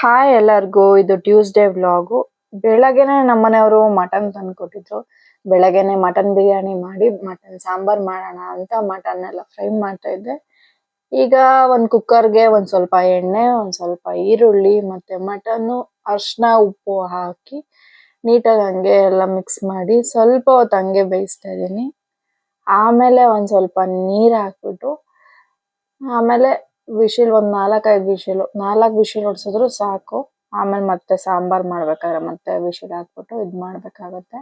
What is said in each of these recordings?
Hi ಎಲ್ಲರಿಗೂ, ಇದು Tuesday vlog ಬೆಳಗ್ಗೆನೆ ನಮ್ಮನೆಯವರು ಮಟನ್ ತಂದು ಕೊಟ್ಟಿದ್ರು. ಬೆಳಗ್ಗೆನೆ ಮಟನ್ ಬಿರಿಯಾನಿ ಮಾಡಿ ಮಟನ್ ಸಾಂಬಾರ್ ಮಾಡೋಣ ಅಂತ ಮಟನ್ ಎಲ್ಲ ಫ್ರೈ ಮಾಡ್ತಾ ಇದ್ದೆ. ಈಗ ಒಂದ್ ಕುಕ್ಕರ್ಗೆ ಒಂದ್ ಸ್ವಲ್ಪ ಎಣ್ಣೆ, ಒಂದ್ ಸ್ವಲ್ಪ ಈರುಳ್ಳಿ ಮತ್ತೆ ಮಟನ್ ಅರ್ಶಿನ ಉಪ್ಪು ಹಾಕಿ ನೀಟಾಗಿ ಹಂಗೆ ಎಲ್ಲ ಮಿಕ್ಸ್ ಮಾಡಿ ಸ್ವಲ್ಪ ಹೊತ್ತು ಹಂಗೆ ಬೇಯಿಸ್ತಾ ಇದ್ದೀನಿ. ಆಮೇಲೆ ಒಂದ್ ಸ್ವಲ್ಪ ನೀರು ಹಾಕ್ಬಿಟ್ಟು, ಆಮೇಲೆ ವಿಶಿಲ್ ಒಂದ್ ನಾಲ್ಕೈದು ವಿಶಿಲ್, ನಾಲ್ಕು ವಿಶಿಲ್ ಹೊಡ್ಸಿದ್ರು ಸಾಕು. ಆಮೇಲೆ ಮತ್ತೆ ಸಾಂಬಾರ್ ಮಾಡ್ಬೇಕಾದ್ರೆ ಮತ್ತೆ ವಿಶಿಲ್ ಹಾಕ್ಬಿಟ್ಟು ಇದ್ ಮಾಡ್ಬೇಕಾಗತ್ತೆ.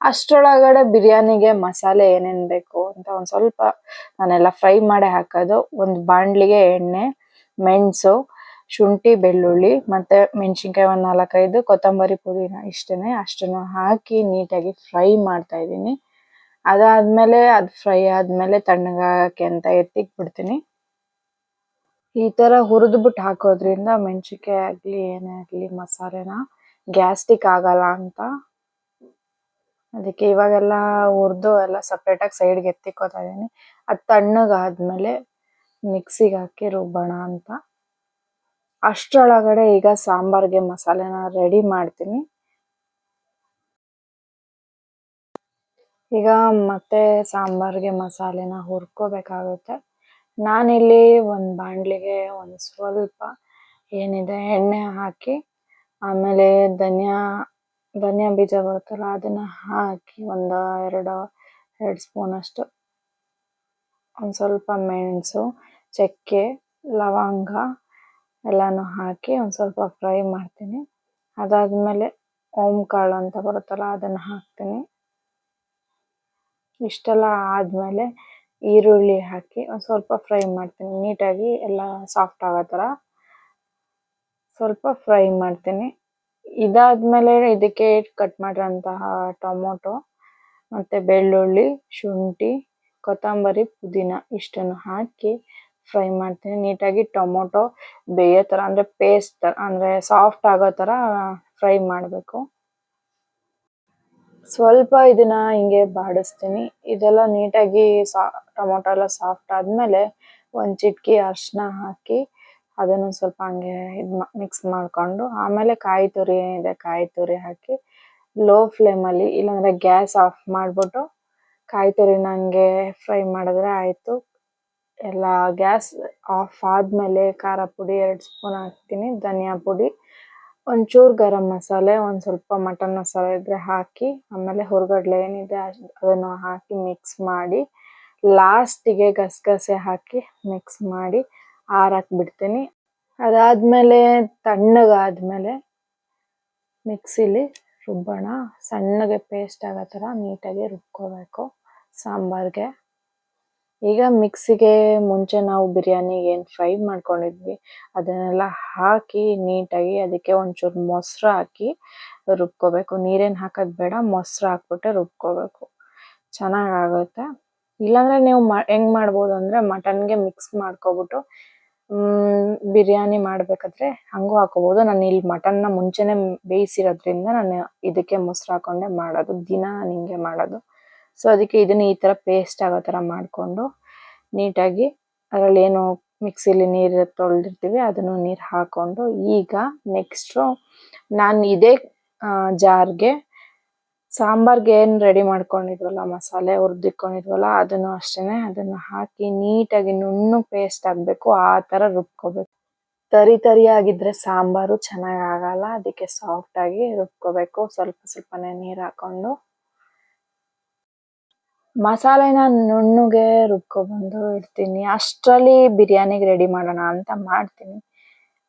ಅಷ್ಟ್ರೊಳಗಡೆ ಬಿರಿಯಾನಿಗೆ ಮಸಾಲೆ ಏನೇನ್ ಬೇಕು ಅಂತ ಒಂದ್ ಸ್ವಲ್ಪ ನಾನೆಲ್ಲ ಫ್ರೈ ಮಾಡಿ ಹಾಕೋದು. ಒಂದ್ ಬಾಂಡ್ಲಿಗೆ ಎಣ್ಣೆ, ಮೆಣಸು, ಶುಂಠಿ, ಬೆಳ್ಳುಳ್ಳಿ ಮತ್ತೆ ಮೆಣಸಿನ್ಕಾಯಿ ಒಂದ್ ನಾಲ್ಕೈದು, ಕೊತ್ತಂಬರಿ ಪುದೀನ ಇಷ್ಟೇನೆ ಅಷ್ಟನ್ನು ಹಾಕಿ ನೀಟಾಗಿ ಫ್ರೈ ಮಾಡ್ತಾ ಇದ್ದೀನಿ. ಅದಾದ್ಮೇಲೆ ಅದು ಫ್ರೈ ಆದ್ಮೇಲೆ ತಣ್ಣಗಾಗಕ್ಕೆ ಅಂತ ಎತ್ತಿಕ್ ಬಿಡ್ತೀನಿ ಈ ತರ ಹುರಿದ್ ಬಿಟ್ಟು ಹಾಕೋದ್ರಿಂದ ಮೆಣಸಿನ್ಕಾಯಿ ಆಗ್ಲಿ ಏನೇ ಆಗ್ಲಿ, ಮಸಾಲೆನ ಗ್ಯಾಸ್ಟಿಕ್ ಆಗಲ್ಲ ಅಂತ. ಅದಕ್ಕೆ ಇವಾಗೆಲ್ಲ ಹುರಿದು ಎಲ್ಲ ಸಪ್ರೇಟ್ ಆಗಿ ಸೈಡ್ಗೆ ಎತ್ತಿಕೋತಾ ಇದೀನಿ. ಅದ್ ತಣ್ಣಗಾದ್ಮೇಲೆ ಮಿಕ್ಸಿಗೆ ಹಾಕಿ ರುಬ್ಬೋಣ ಅಂತ. ಅಷ್ಟರೊಳಗಡೆ ಈಗ ಸಾಂಬಾರ್ಗೆ ಮಸಾಲೆನ ರೆಡಿ ಮಾಡ್ತೀನಿ. ಈಗ ಮತ್ತೆ ಸಾಂಬಾರ್ಗೆ ಮಸಾಲೆನ ಹುರ್ಕೋಬೇಕಾಗುತ್ತೆ. ನಾನಿಲ್ಲಿ ಒಂದು ಬಾಣಲಿಗೆ ಒಂದು ಸ್ವಲ್ಪ ಏನಿದೆ ಎಣ್ಣೆ ಹಾಕಿ, ಆಮೇಲೆ ಧನಿಯಾ ಧನಿಯಾ ಬೀಜ ಬರುತ್ತಲ್ಲ ಅದನ್ನ ಹಾಕಿ ಒಂದು ಎರಡು ಎರಡು ಸ್ಪೂನ್ ಅಷ್ಟು, ಒಂದು ಸ್ವಲ್ಪ ಮೆಣಸು, ಚಕ್ಕೆ, ಲವಂಗ ಎಲ್ಲಾನು ಹಾಕಿ ಒಂದ್ ಸ್ವಲ್ಪ ಫ್ರೈ ಮಾಡ್ತೀನಿ. ಅದಾದ್ಮೇಲೆ ಓಂ ಕಾಳು ಅಂತ ಬರುತ್ತಲ್ಲ ಅದನ್ನ ಹಾಕ್ತೀನಿ. ಇಷ್ಟೆಲ್ಲ ಆದ್ಮೇಲೆ ಈರುಳ್ಳಿ ಹಾಕಿ ಒಂದು ಸ್ವಲ್ಪ ಫ್ರೈ ಮಾಡ್ತೀನಿ. ನೀಟಾಗಿ ಎಲ್ಲ ಸಾಫ್ಟ್ ಆಗೋ ಥರ. ಸ್ವಲ್ಪ ಫ್ರೈ ಮಾಡ್ತೀನಿ. ಇದಾದಮೇಲೆ ಇದಕ್ಕೆ ಕಟ್ ಮಾಡಿರೋಂತಹ ಟೊಮೊಟೊ ಮತ್ತು ಬೆಳ್ಳುಳ್ಳಿ, ಶುಂಠಿ, ಕೊತ್ತಂಬರಿ, ಪುದೀನ ಇಷ್ಟನ್ನು ಹಾಕಿ ಫ್ರೈ ಮಾಡ್ತೀನಿ. ನೀಟಾಗಿ ಟೊಮೊಟೊ ಬೇಯೋ ಥರ ಅಂದರೆ ಪೇಸ್ಟ್ ಥರ ಅಂದರೆ ಸಾಫ್ಟ್ ಆಗೋ ಥರ ಫ್ರೈ ಮಾಡ್ಬೇಕು. ಸ್ವಲ್ಪ ಇದನ್ನ ಹಿಂಗೆ ಬಾಡಿಸ್ತೀನಿ. ಇದೆಲ್ಲ ನೀಟಾಗಿ ಸಾ, ಟೊಮೊಟೊ ಎಲ್ಲ ಸಾಫ್ಟ್ ಆದಮೇಲೆ ಒಂದು ಚಿಟ್ಕಿ ಅರ್ಶಿನ ಹಾಕಿ ಅದನ್ನು ಸ್ವಲ್ಪ ಹಂಗೆ ಇದ್ ಮಿಕ್ಸ್ ಮಾಡಿಕೊಂಡು ಆಮೇಲೆ ಕಾಯಿ ತುರಿ ಏನಿದೆ ಕಾಯಿ ತುರಿ ಹಾಕಿ ಲೋ ಫ್ಲೇಮಲ್ಲಿ ಇಲ್ಲಾಂದರೆ ಇಲ್ಲಾಂದ್ರೆ ಗ್ಯಾಸ್ ಆಫ್ ಮಾಡಿಬಿಟ್ಟು ಕಾಯಿ ತುರಿನ ಹಂಗೆ ಫ್ರೈ ಮಾಡಿದ್ರೆ ಆಯಿತು. ಎಲ್ಲ ಗ್ಯಾಸ್ ಆಫ್ ಆದಮೇಲೆ ಖಾರ ಪುಡಿ ಎರಡು ಸ್ಪೂನ್ ಹಾಕ್ತೀನಿ, ಧನಿಯಾ ಪುಡಿ. ಒಂಚೂರ್ ಗರಂ ಮಸಾಲೆ, ಒಂದು ಸ್ವಲ್ಪ ಮಟನ್ ಮಸಾಲೆ ಇದ್ರೆ ಹಾಕಿ, ಆಮೇಲೆ ಹುರ್ಗಡ್ಲೆ ಏನಿದೆ ಅದನ್ನು ಹಾಕಿ ಮಿಕ್ಸ್ ಮಾಡಿ ಲಾಸ್ಟಿಗೆ ಗಸಗಸೆ ಹಾಕಿ ಮಿಕ್ಸ್ ಮಾಡಿ ಆರಕ್ ಬಿಡ್ತೀನಿ. ಅದಾದ್ಮೇಲೆ ತಣ್ಣಗಾದ್ಮೇಲೆ ಮಿಕ್ಸಿಲಿ ರುಬ್ಬೋಣ. ಸಣ್ಣಗೆ ಪೇಸ್ಟ್ ಆಗೋ ಥರ ನೀಟಾಗಿ ರುಬ್ಕೋಬೇಕು. ಸಾಂಬಾರ್ಗೆ. ಈಗ ಮಿಕ್ಸಿಗೆ ಮುಂಚೆ ನಾವು ಬಿರಿಯಾನಿಗೆ ಏನು ಫ್ರೈ ಮಾಡ್ಕೊಂಡಿದ್ವಿ, ಅದನ್ನೆಲ್ಲ ಹಾಕಿ ನೀಟಾಗಿ ಅದಕ್ಕೆ ಒಂಚೂರು ಮೊಸರು ಹಾಕಿ ರುಬ್ಕೋಬೇಕು. ನೀರೇನು ಹಾಕೋದು ಬೇಡ, ಮೊಸರು ಹಾಕ್ಬಿಟ್ಟೆ ರುಬ್ಕೋಬೇಕು. ಚೆನ್ನಾಗಾಗುತ್ತೆ. ಇಲ್ಲಾಂದ್ರೆ ನೀವು ಹೆಂಗ್ ಮಾಡ್ಬೋದು ಅಂದರೆ ಮಟನ್ಗೆ ಮಿಕ್ಸ್ ಮಾಡ್ಕೊಬಿಟ್ಟು ಬಿರಿಯಾನಿ ಮಾಡಬೇಕಾದ್ರೆ ಹಂಗೂ ಹಾಕೋಬೋದು ನಾನು ಇಲ್ಲಿ ಮಟನ್ನ ಮುಂಚೆನೆ ಬೇಯಿಸಿರೋದ್ರಿಂದ ನಾನು ಇದಕ್ಕೆ ಮೊಸರು ಹಾಕೊಂಡೆ ಮಾಡೋದು, ದಿನ ನಾನು ಮಾಡೋದು. ಸೊ ಅದಕ್ಕೆ ಇದನ್ನ ಈ ಥರ ಪೇಸ್ಟ್ ಆಗೋ ಥರ ಮಾಡಿಕೊಂಡು ನೀಟಾಗಿ ಅದರಲ್ಲಿ ಏನು ಮಿಕ್ಸಿಲಿ ನೀರು ತೊಳೆದಿರ್ತೀವಿ, ಅದನ್ನು ನೀರು ಹಾಕ್ಕೊಂಡು ಈಗ ನೆಕ್ಸ್ಟು ನಾನು ಇದೇ ಜಾರ್ಗೆ ಸಾಂಬಾರ್ಗೆ ಏನು ರೆಡಿ ಮಾಡ್ಕೊಂಡಿದ್ವಲ್ಲ, ಮಸಾಲೆ ಹುರಿದಿಟ್ಕೊಂಡಿದ್ವಲ್ಲ ಅದನ್ನು ಅಷ್ಟೇ ಅದನ್ನು ಹಾಕಿ ನೀಟಾಗಿ ನುಣ್ಣು ಪೇಸ್ಟ್ ಆಗಬೇಕು, ಆ ಥರ ರುಬ್ಕೋಬೇಕು. ತರಿ ತರಿಯಾಗಿದ್ದರೆ ಸಾಂಬಾರು ಚೆನ್ನಾಗಿ ಆಗಲ್ಲ, ಅದಕ್ಕೆ ಸಾಫ್ಟಾಗಿ ರುಬ್ಕೋಬೇಕು, ಸ್ವಲ್ಪ ಸ್ವಲ್ಪನೇ ನೀರು ಹಾಕೊಂಡು. ಮಸಾಲೆನ ನುಣ್ಣಗೆ ರುಬ್ಕೊಬಂದು ಇಡ್ತೀನಿ. ಅಷ್ಟರಲ್ಲಿ ಬಿರಿಯಾನಿಗೆ ರೆಡಿ ಮಾಡೋಣ ಅಂತ ಮಾಡ್ತೀನಿ.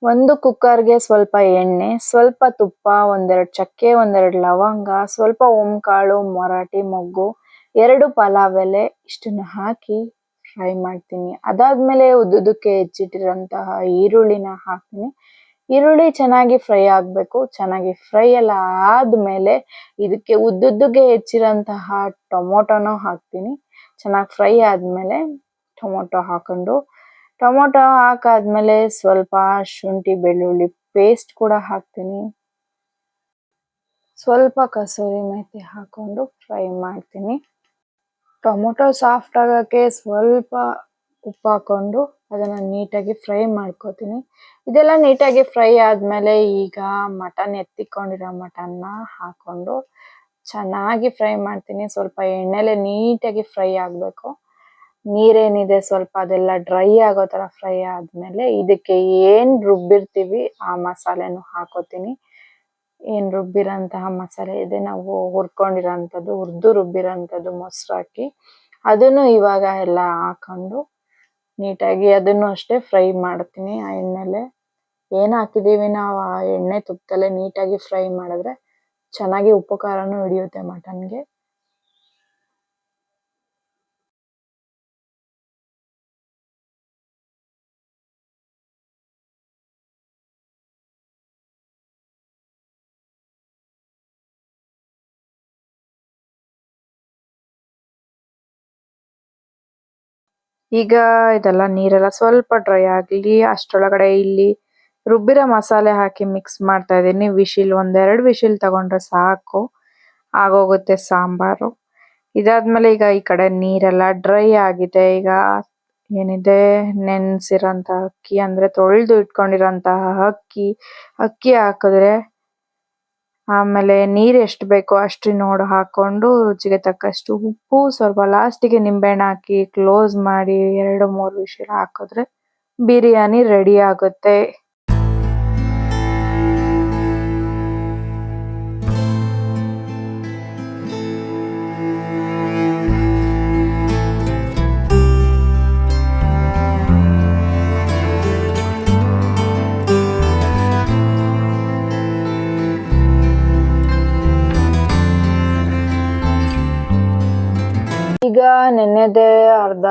ಒಂದು ಕುಕ್ಕರ್ಗೆ ಸ್ವಲ್ಪ ಎಣ್ಣೆ, ಸ್ವಲ್ಪ ತುಪ್ಪ, ಒಂದೆರಡು ಚಕ್ಕೆ, ಒಂದೆರಡು ಲವಂಗ, ಸ್ವಲ್ಪ ಓಂಕಾಳು ಮರಾಠಿ ಮೊಗ್ಗು, ಎರಡು ಪಲಾವ್ ಎಲೆ ಇಷ್ಟನ್ನ ಹಾಕಿ ಫ್ರೈ ಮಾಡ್ತೀನಿ. ಅದಾದ್ಮೇಲೆ ಉದ್ದುದಕ್ಕೆ ಹೆಚ್ಚಿಟ್ಟಿರೋಂತಹ ಈರುಳ್ಳಿನ ಹಾಕ್ತೀನಿ. ಈರುಳ್ಳಿ ಚೆನ್ನಾಗಿ ಫ್ರೈ ಆಗಬೇಕು, ಚೆನ್ನಾಗಿ ಫ್ರೈ ಎಲ್ಲ ಆದ್ಮೇಲೆ ಇದಕ್ಕೆ ಉದ್ದುದ್ದಕ್ಕೆ ಹೆಚ್ಚಿರೋಂತಹ ಟೊಮೊಟೊನೂ ಹಾಕ್ತೀನಿ. ಚೆನ್ನಾಗಿ ಫ್ರೈ ಆದಮೇಲೆ ಟೊಮೊಟೊ ಹಾಕೊಂಡು, ಟೊಮೊಟೊ ಹಾಕಾದ್ಮೇಲೆ ಸ್ವಲ್ಪ ಶುಂಠಿ, ಬೆಳ್ಳುಳ್ಳಿ ಪೇಸ್ಟ್ ಕೂಡ ಹಾಕ್ತೀನಿ. ಸ್ವಲ್ಪ ಕಸೂರಿ ಮೆಥಿ ಹಾಕೊಂಡು ಫ್ರೈ ಮಾಡ್ತೀನಿ. ಟೊಮೊಟೊ ಸಾಫ್ಟ್ ಆಗೋಕ್ಕೆ ಸ್ವಲ್ಪ ಉಪ್ಪು ಹಾಕೊಂಡು ಅದನ್ನ ನೀಟಾಗಿ ಫ್ರೈ ಮಾಡ್ಕೋತೀನಿ. ಇದೆಲ್ಲ ನೀಟಾಗಿ ಫ್ರೈ ಆದ್ಮೇಲೆ ಈಗ ಮಟನ್ ಎತ್ತಿಕೊಂಡಿರೋ ಮಟನ್ನ ಹಾಕೊಂಡು ಚೆನ್ನಾಗಿ ಫ್ರೈ ಮಾಡ್ತೀನಿ. ಸ್ವಲ್ಪ ಎಣ್ಣೆಲೆ ನೀಟಾಗಿ ಫ್ರೈ ಆಗಬೇಕು. ನೀರೇನಿದೆ ಸ್ವಲ್ಪ ಅದೆಲ್ಲ ಡ್ರೈ ಆಗೋ ಥರ ಫ್ರೈ ಆದಮೇಲೆ ಇದಕ್ಕೆ ಏನು ರುಬ್ಬಿರ್ತೀವಿ ಆ ಮಸಾಲೆನೂ ಹಾಕೋತೀನಿ. ಏನು ರುಬ್ಬಿರೋಂತಹ ಮಸಾಲೆ ಇದೆ, ನಾವು ಹುರ್ಕೊಂಡಿರೋಂಥದ್ದು, ಹುರ್ದು ರುಬ್ಬಿರೋಂಥದ್ದು ಮೊಸರು ಹಾಕಿ ಅದನ್ನು ಇವಾಗ ಎಲ್ಲ ಹಾಕೊಂಡು ನೀಟಾಗಿ ಅದನ್ನು ಅಷ್ಟೇ ಫ್ರೈ ಮಾಡ್ತೀನಿ ಆ ಎಣ್ಣೆಲೆ. ಏನು ಹಾಕಿದ್ದೀವಿ ನಾವು ಆ ಎಣ್ಣೆ ತುಪ್ಪದಲ್ಲೇ ನೀಟಾಗಿ ಫ್ರೈ ಮಾಡಿದ್ರೆ ಚೆನ್ನಾಗಿ ಉಪ್ಪು ಖಾರನೂ ಹಿಡಿಯುತ್ತೆ ಮಟನ್ಗೆ. ಈಗ ಇದೆಲ್ಲ ನೀರೆಲ್ಲ ಸ್ವಲ್ಪ ಡ್ರೈ ಆಗ್ಲಿ, ಅಷ್ಟರೊಳಗಡೆ ಇಲ್ಲಿ ರುಬ್ಬಿರೋ ಮಸಾಲೆ ಹಾಕಿ ಮಿಕ್ಸ್ ಮಾಡ್ತಾ ಇದೀನಿ ವಿಶಿಲ್ ಒಂದೆರಡು ವಿಶಿಲ್ ತಗೊಂಡ್ರೆ ಸಾಕು. ಆಗೋಗುತ್ತೆ ಸಾಂಬಾರು. ಇದಾದ್ಮೇಲೆ ಈಗ ಈ ಕಡೆ ನೀರೆಲ್ಲ ಡ್ರೈ ಆಗಿದೆ. ಈಗ ಏನಿದೆ? ನೆನ್ಸಿರೋಂಥ ಅಕ್ಕಿ ಅಂದ್ರೆ ತೊಳೆದು ಇಟ್ಕೊಂಡಿರೋಂತಹ ಅಕ್ಕಿ. ಅಕ್ಕಿ ಹಾಕಿದ್ರೆ ಆಮೇಲೆ ನೀರ್ ಎಷ್ಟ್ ಬೇಕೋ ಅಷ್ಟು ನೋಡ್ ಹಾಕೊಂಡು ರುಚಿಗೆ ತಕ್ಕಷ್ಟು ಉಪ್ಪು, ಸ್ವಲ್ಪ ಲಾಸ್ಟ್ಗೆ ನಿಂಬೆಹಣ್ಣು ಹಾಕಿ ಕ್ಲೋಸ್ ಮಾಡಿ ಎರಡು, ಮೂರು ವಿಶಲ್ ಹಾಕಿದ್ರೆ ಬಿರಿಯಾನಿ ರೆಡಿ ಆಗುತ್ತೆ. ನೆನ್ನೆದೆ ಅರ್ಧ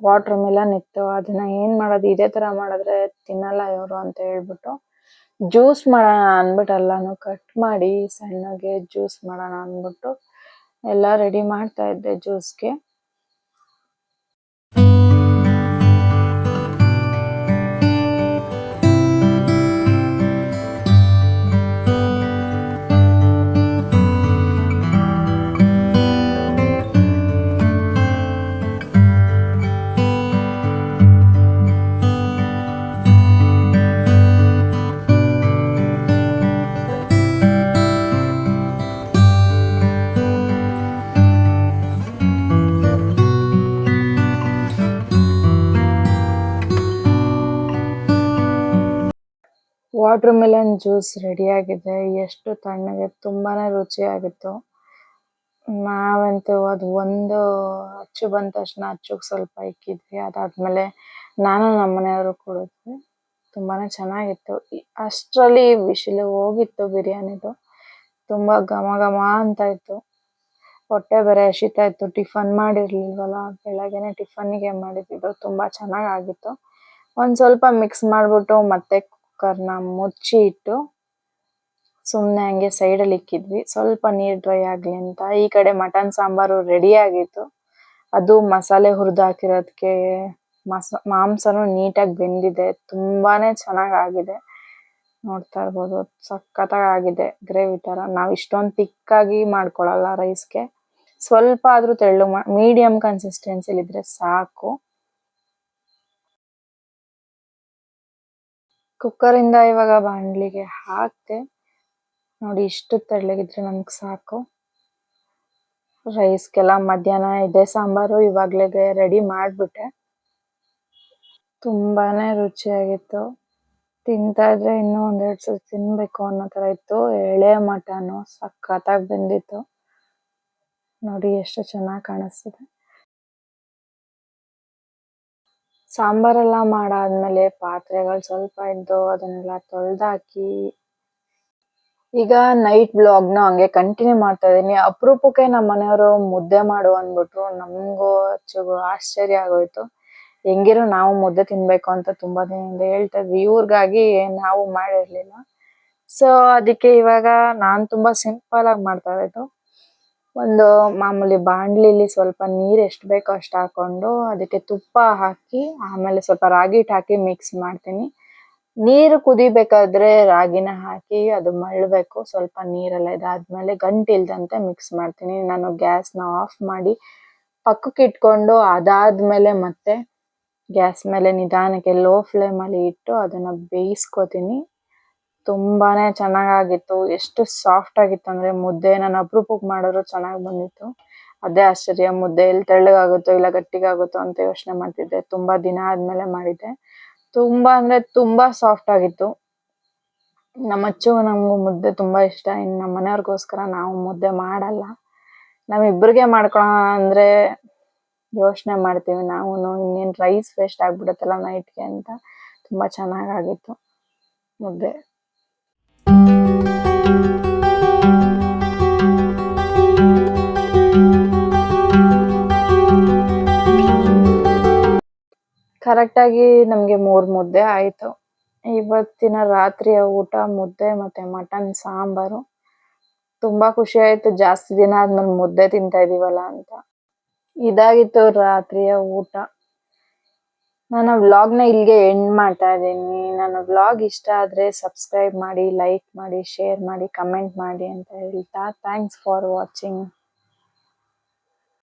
ವಾಟರ್ ಮೆಲನ್ ಇತ್ತು ಅದನ್ನ ಏನ್ ಮಾಡೋದು? ಇದೇ ತರ ಮಾಡಿದ್ರೆ ತಿನ್ನಲ್ಲ ಇವರು ಅಂತ ಹೇಳ್ಬಿಟ್ಟು ಜ್ಯೂಸ್ ಮಾಡೋಣ ಅಂದ್ಬಿಟ್ಟು ಎಲ್ಲಾನು ಕಟ್ ಮಾಡಿ ಸಣ್ಣಗೆ ಜ್ಯೂಸ್ ಮಾಡೋಣ ಅಂದ್ಬಿಟ್ಟು ಎಲ್ಲ ರೆಡಿ ಮಾಡ್ತಾ ಇದ್ದೆ ಜ್ಯೂಸ್ಗೆ ವಾಟರ್ ಮೆಲನ್ ಜ್ಯೂಸ್ ರೆಡಿ ಆಗಿದೆ. ಎಷ್ಟು ತಣ್ಣಗೆ ತುಂಬಾನೇ ರುಚಿಯಾಗಿತ್ತು. ನಾವಂತೂ ಅದು ಒಂದು ಅಚ್ಚು ಬಂದ ತಕ್ಷಣ ಅಚ್ಚುಗೆ ಸ್ವಲ್ಪ ಇಕ್ಕಿದ್ವಿ. ಅದಾದ್ಮೇಲೆ ನಾನು ನಮ್ಮ ಮನೆಯವರು ಕುಡಿದ್ವಿ. ತುಂಬಾನೇ ಚೆನ್ನಾಗಿತ್ತು. ಅಷ್ಟರಲ್ಲಿ ಬಿಸಿಲು ಹೋಗಿತ್ತು ಬಿರಿಯಾನಿದು. ತುಂಬಾ ಘಮ ಘಮ ಅಂತ ಇತ್ತು. ಹೊಟ್ಟೆ ಬೇರೆ ಶೀತ ಇತ್ತು. ಟಿಫನ್ ಮಾಡಿರ್ಲಿಲ್ವಲ್ಲ, ಬೆಳಗ್ಗೆನೆ ಟಿಫನ್ನಿಗೆ ಮಾಡಿದ್ದು. ತುಂಬಾ ಚೆನ್ನಾಗಾಗಿತ್ತು. ಒಂದ್ ಸ್ವಲ್ಪ ಮಿಕ್ಸ್ ಮಾಡ್ಬಿಟ್ಟು ಮತ್ತೆ ಕುಕ್ಕರ್ನ ಮುಚ್ಚಿ ಇಟ್ಟು ಸುಮ್ಮನೆ ಹಂಗೆ ಸೈಡಲ್ಲಿ ಇಕ್ಕಿದ್ವಿ. ಸ್ವಲ್ಪ ನೀರ್ ಡ್ರೈ ಆಗಲಿ ಅಂತ. ಈ ಕಡೆ ಮಟನ್ ಸಾಂಬಾರು ರೆಡಿ ಆಗಿತ್ತು. ಅದು ಮಸಾಲೆ ಹುರಿದು ಹಾಕಿರೋದಕ್ಕೆ ಮಸ, ಮಾಂಸನೂ ನೀಟಾಗಿ ಬೆಂದಿದೆ. ತುಂಬಾನೇ ಚೆನ್ನಾಗಿ ಆಗಿದೆ. ನೋಡ್ತಾ ಇರ್ಬೋದು. ಸಖತ್ತಾಗಿ ಆಗಿದೆ ಗ್ರೇವಿ ಥರ ನಾವು ಇಷ್ಟೊಂದು ತಿಕ್ಕಾಗಿ ಆಗಿ ಮಾಡ್ಕೊಳಲ್ಲ ರೈಸ್ಗೆ ಸ್ವಲ್ಪ ಆದರೂ ತೆಳ್ಳು ಮೀಡಿಯಂ ಕನ್ಸಿಸ್ಟೆನ್ಸಿಲಿದ್ರೆ ಸಾಕು. ಕುಕ್ಕರ್ ಇಂದ ಇವಾಗ ಬಾಣಲಿಗೆ ಹಾಕ್ದೆ ನೋಡಿ ಇಷ್ಟು ತೆಳ್ಳಗಿದ್ರೆ ನಮ್ಗೆ ಸಾಕು. ರೈಸ್ಗೆಲ್ಲ ಮಧ್ಯಾಹ್ನ ಇದೆ ಸಾಂಬಾರು, ಇವಾಗ್ಲೇ ರೆಡಿ ಮಾಡಿಬಿಟ್ಟೆ. ತುಂಬಾನೇ ರುಚಿಯಾಗಿತ್ತು. ತಿಂತಾ ಇದ್ರೆ ಇನ್ನೂ ಒಂದೆರಡು ಸಲ ತಿನ್ಬೇಕು ಅನ್ನೋ ತರ ಇತ್ತು. ಎಳೆ ಮಟನು ಸಖತ್ತಾಗಿ ಬಂದಿತ್ತು. ನೋಡಿ ಎಷ್ಟು ಚೆನ್ನಾಗಿ ಕಾಣಿಸ್ತಿದೆ. ಸಾಂಬಾರೆಲ್ಲ ಮಾಡಾದ್ಮೇಲೆ ಪಾತ್ರೆಗಳು ಸ್ವಲ್ಪ ಇದ್ದು ಅದನ್ನೆಲ್ಲ ತೊಳ್ದಾಕಿ, ಈಗ ನೈಟ್ ಬ್ಲಾಗ್ನ ಹಂಗೆ ಕಂಟಿನ್ಯೂ ಮಾಡ್ತಾ ಇದೀನಿ ಅಪರೂಪಕ್ಕೆ ನಮ್ಮ ಮನೆಯವರು ಮುದ್ದೆ ಮಾಡು ಅಂದ್ಬಿಟ್ರು. ನಮಗೂ ಅಚ್ಚುಗೂ ಆಶ್ಚರ್ಯ ಆಗೋಯ್ತು. ಹೆಂಗಿರೋ ನಾವು ಮುದ್ದೆ ತಿನ್ಬೇಕು ಅಂತ ತುಂಬಾ ದಿನದಿಂದ ಹೇಳ್ತಾ ಇದ್ವಿ. ಇವ್ರಿಗಾಗಿ ನಾವು ಮಾಡಿರ್ಲಿಲ್ಲ. ಸೊ ಅದಕ್ಕೆ ಇವಾಗ ನಾನ್ ತುಂಬಾ ಸಿಂಪಲ್ ಆಗಿ ಮಾಡ್ತಾ ಇರೋದು. ಒಂದು ಮಾಮೂಲಿ ಬಾಣಲಿಲಿ ಸ್ವಲ್ಪ ನೀರ್ ಎಷ್ಟು ಬೇಕೋ ಅಷ್ಟು ಹಾಕೊಂಡು ಅದಕ್ಕೆ ತುಪ್ಪ ಹಾಕಿ ಆಮೇಲೆ ಸ್ವಲ್ಪ ರಾಗಿ ಹಿಟ್ಟು ಹಾಕಿ ಮಿಕ್ಸ್ ಮಾಡ್ತೀನಿ. ನೀರು ಕುದಿಬೇಕಾದ್ರೆ ರಾಗಿನ ಹಾಕಿ ಅದು ಮಳ್ಬೇಕು ಸ್ವಲ್ಪ ನೀರೆಲ್ಲ ಇದಾದ್ಮೇಲೆ ಗಂಟು ಇಲ್ದಂತೆ ಮಿಕ್ಸ್ ಮಾಡ್ತೀನಿ. ನಾನು ಗ್ಯಾಸ್ನ ಆಫ್ ಮಾಡಿ ಪಕ್ಕಕ್ಕೆ ಇಟ್ಕೊಂಡು ಅದಾದ್ಮೇಲೆ ಮತ್ತೆ ಗ್ಯಾಸ್ ಮೇಲೆ ನಿಧಾನಕ್ಕೆ ಲೋ ಫ್ಲೇಮಲ್ಲಿ ಇಟ್ಟು ಅದನ್ನ ಬೇಯಿಸ್ಕೊತೀನಿ. ತುಂಬಾನೇ ಚೆನ್ನಾಗಾಗಿತ್ತು. ಎಷ್ಟು ಸಾಫ್ಟ್ ಆಗಿತ್ತು ಅಂದ್ರೆ ಮುದ್ದೆ ನಾನು ಅಪರೂಪಕ್ಕೆ ಮಾಡಿದ್ರು ಚೆನ್ನಾಗಿ ಬಂದಿತ್ತು. ಅದೇ ಆಶ್ಚರ್ಯ, ಮುದ್ದೆ ಎಲ್ಲಿ ತೆಳ್ಳಗಾಗುತ್ತೋ ಇಲ್ಲ ಗಟ್ಟಿಗಾಗುತ್ತೋ ಅಂತ ಯೋಚನೆ ಮಾಡ್ತಿದ್ದೆ. ತುಂಬಾ ದಿನ ಆದ್ಮೇಲೆ ಮಾಡಿದ್ದೆ. ತುಂಬಾ ಅಂದ್ರೆ ತುಂಬಾ ಸಾಫ್ಟ್ ಆಗಿತ್ತು. ನಮ್ಮ ಅಚ್ಚು ನಮಗೂ ಮುದ್ದೆ ತುಂಬಾ ಇಷ್ಟ. ಇನ್ನು ನಮ್ಮ ಮನೆಯವ್ರಿಗೋಸ್ಕರ ನಾವು ಮುದ್ದೆ ಮಾಡಲ್ಲ. ನಾವಿಬ್ಬರಿಗೆ ಮಾಡ್ಕೊಳ್ಳೋಣ ಅಂದ್ರೆ ಯೋಚನೆ ಮಾಡ್ತೀವಿ. ನಾವು ಇನ್ನೇನು ರೈಸ್ ವೇಸ್ಟ್ ಆಗ್ಬಿಡುತ್ತಲ್ಲ ನೈಟ್ಗೆ ಅಂತ. ತುಂಬಾ ಚೆನ್ನಾಗಾಗಿತ್ತು ಮುದ್ದೆ. ಕರೆಕ್ಟಾಗಿ ನಮಗೆ ಮೂರು ಮುದ್ದೆ ಆಯಿತು. ಇವತ್ತಿನ ರಾತ್ರಿಯ ಊಟ, ಮುದ್ದೆ ಮತ್ತು ಮಟನ್, ಸಾಂಬಾರು. ತುಂಬ ಖುಷಿ ಆಯಿತು. ಜಾಸ್ತಿ ದಿನ ಆದ್ಮೇಲೆ ಮುದ್ದೆ ತಿಂತಾ ಇದೀವಲ್ಲ ಅಂತ. ಇದಾಗಿತ್ತು ರಾತ್ರಿಯ ಊಟ. ನಾನು ವ್ಲಾಗ್ನ ಇಲ್ಲಿಗೆ ಎಂಡ್ ಮಾಡ್ತಾ ಇದ್ದೀನಿ. ನಾನು ವ್ಲಾಗ್ ಇಷ್ಟ ಆದರೆ ಸಬ್ಸ್ಕ್ರೈಬ್ ಮಾಡಿ ಲೈಕ್ ಮಾಡಿ ಶೇರ್ ಮಾಡಿ ಕಮೆಂಟ್ ಮಾಡಿ ಅಂತ ಹೇಳ್ತಾ ಥ್ಯಾಂಕ್ಸ್ ಫಾರ್ ವಾಚಿಂಗ್